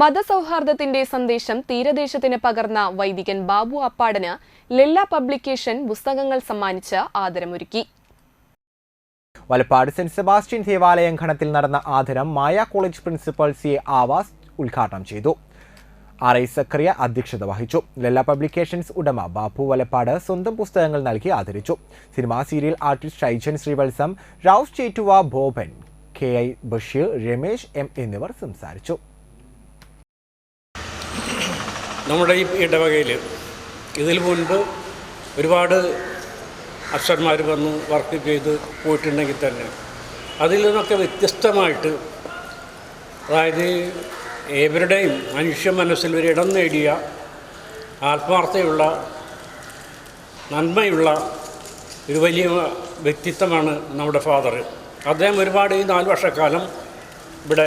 മതസൗഹാർദ്ദത്തിന്റെ സന്ദേശം തീരദേശത്തിന് പകർന്ന വൈദികൻ ബാബു അപ്പാടന് ലെല്ല പബ്ലിക്കേഷൻ പുസ്തകങ്ങൾ സമ്മാനിച്ച് ആദരമൊരുക്കി. വലപ്പാട് സെന്റ് സെബാസ്റ്റ്യൻ ദേവാലയം ഖണത്തിൽ നടന്ന ആദരം Maya college principal C Avas ഉദ്ഘാടനം ചെയ്തു. ആർ ഐ സക്രിയ അധ്യക്ഷത വഹിച്ചു. ലല്ല പബ്ലിക്കേഷൻസ് ഉടമ ബാപ്പു വലപ്പാട് സ്വന്തം പുസ്തകങ്ങൾ നൽകി ആദരിച്ചു. Cinema serial artist Shaijan Srivatsam Rauf Chettuva Boban K I Basheer Ramesh M എന്നിവർ സംസാരിച്ചു. നമ്മുടെ ഈ ഇടവകയിൽ ഇതിൽ മുൻപ് ഒരുപാട് അക്ഷന്മാർ വന്ന് വർക്ക് ചെയ്ത് പോയിട്ടുണ്ടെങ്കിൽ തന്നെ അതിൽ നിന്നൊക്കെ വ്യത്യസ്തമായിട്ട് അതായത് ഏവരുടെയും മനുഷ്യ മനസ്സിൽ ഒരു ഇടം നേടിയ ആത്മാർത്ഥയുള്ള നന്മയുള്ള ഒരു വലിയ വ്യക്തിത്വമാണ് നമ്മുടെ ഫാദർ അദ്ദേഹം ഒരുപാട് ഈ നാല് വർഷക്കാലം ഇവിടെ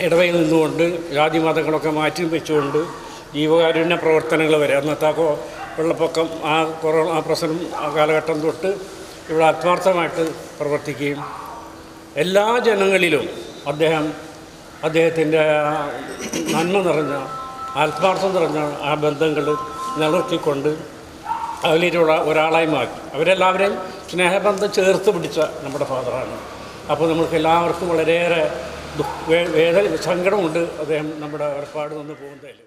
ഇടവയിൽ നിന്നുകൊണ്ട് ജാതി മതങ്ങളൊക്കെ മാറ്റി വെച്ചുകൊണ്ട് ജീവകാരുണ്യ പ്രവർത്തനങ്ങൾ വരെ. അന്നത്തെ വെള്ളപ്പൊക്കം ആ കൊറോണ ആ പ്രശ്നം കാലഘട്ടം തൊട്ട് ഇവിടെ ആത്മാർത്ഥമായിട്ട് പ്രവർത്തിക്കുകയും എല്ലാ ജനങ്ങളിലും അദ്ദേഹം അദ്ദേഹത്തിന്റെ നന്മ നിറഞ്ഞ ആത്മാർത്ഥം നിറഞ്ഞ ആ ബന്ധങ്ങൾ നിലനിർത്തിക്കൊണ്ട് അതിലുള്ള ഒരാളായി മാറ്റി. അവരെല്ലാവരെയും സ്നേഹബന്ധം ചേർത്ത് പിടിച്ച നമ്മുടെ ഫാദറാണ്. അപ്പോൾ നമുക്ക് എല്ലാവർക്കും വളരെയേറെ വേദന സങ്കടമുണ്ട് അദ്ദേഹം നമ്മുടെ ഏർപ്പാട് നിന്ന് പോകുന്നതിൽ.